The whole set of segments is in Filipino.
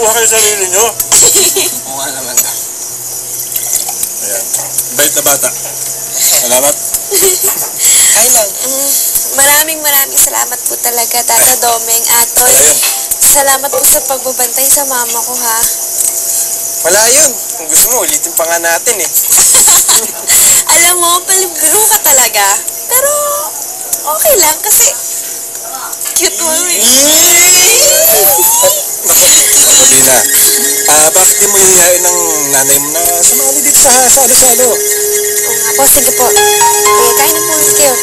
Kukuha kayo sarili nyo. Oo nga naman. Ayan. Bait na bata. Salamat. Lang. Mm, maraming maraming salamat po talaga, Tata Domeng, Atoy. Ayun. Salamat po sa pagbabantay sa mama ko, ha? Wala yun. Kung gusto mo, ulitin pa nga natin eh. Alam mo, palibiro ka talaga. Pero, okay lang kasi cute mo eh. Sabrina, ah, bakit di mo hihain ng nanay mo na sumali dito sa salo-salo? Oo nga po, sige po. Eh, kain na po ulit kayo.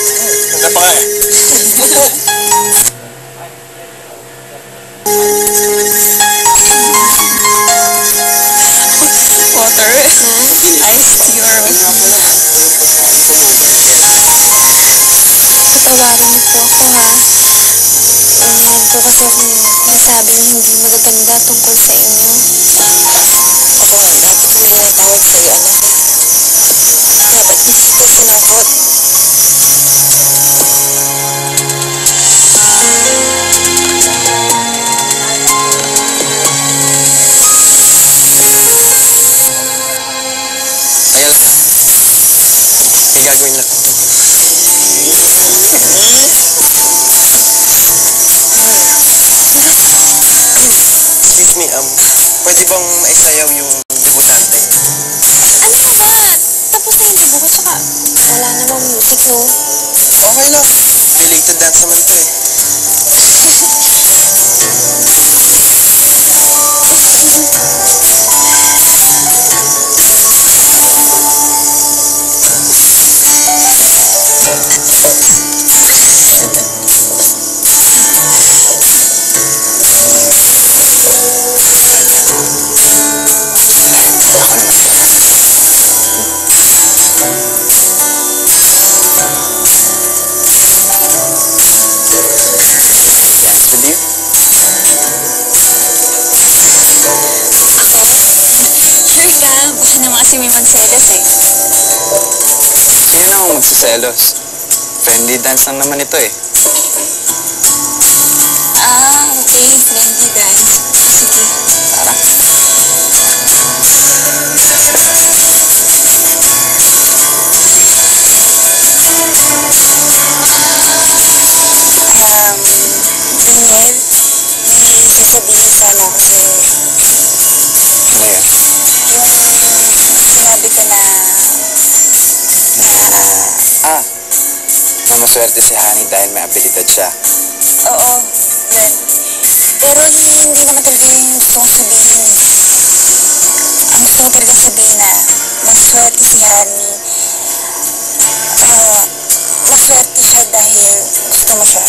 Hanggang pa nga eh. Water. Iced tea or Patawarin niyo po ako, ha? Meron po kasi akong nasabing hindi magaganda tungkol sa inyo. Ako, dapat ko may natawag sa'yo, anak. Dapat hindi kita sinakot. Kaya lang. May gagawin lang. Excuse me, um, pwede bang maisayaw yung debutante? Ano ka ba? Tapos na yung dibuko, tsaka wala namang music, no? Okay lang. Related dance naman to eh. With you? Kasi may magselos eh. Sino naman magsiselos? Friendly dance lang naman ito eh. Ah, okay. Friendly dance. Tara. Um, Daniel, may sasabihin sana ako sa'yo. Ano yun? Yung sinabi ko na, na, Ah, na maswerte si Honey dahil may abilidad siya. oo, yun. Pero hindi naman talaga yung gusto kong sabihin. Ang gusto ko talaga sabihin na maswerte si Honey. Ah, maswerte siya dahil gusto mo siya.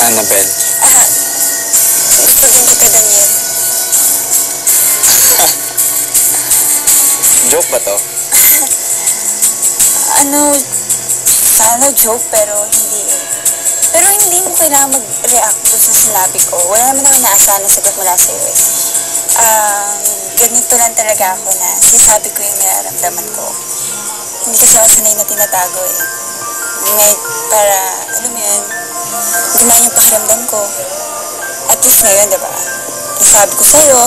Annabelle. Ah, gusto din kita, Daniel. Joke ba to? Ano, sana joke pero hindi eh. Pero hindi mo kailangan mag-react doon sa sinabi ko. Wala naman ako naasahan na sagot mula sa'yo eh. Um, ganito lang talaga ako na sinasabi ko yung nararamdaman ko. Hindi kasi ako sanay na tinatago eh. Ngay, para, alam mo yun, gumaan yung pakiramdam ko. At least ngayon, di ba? Nasabi ko sa'yo.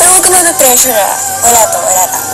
Pero huwag ka mag-pressure ah. Wala to, wala lang.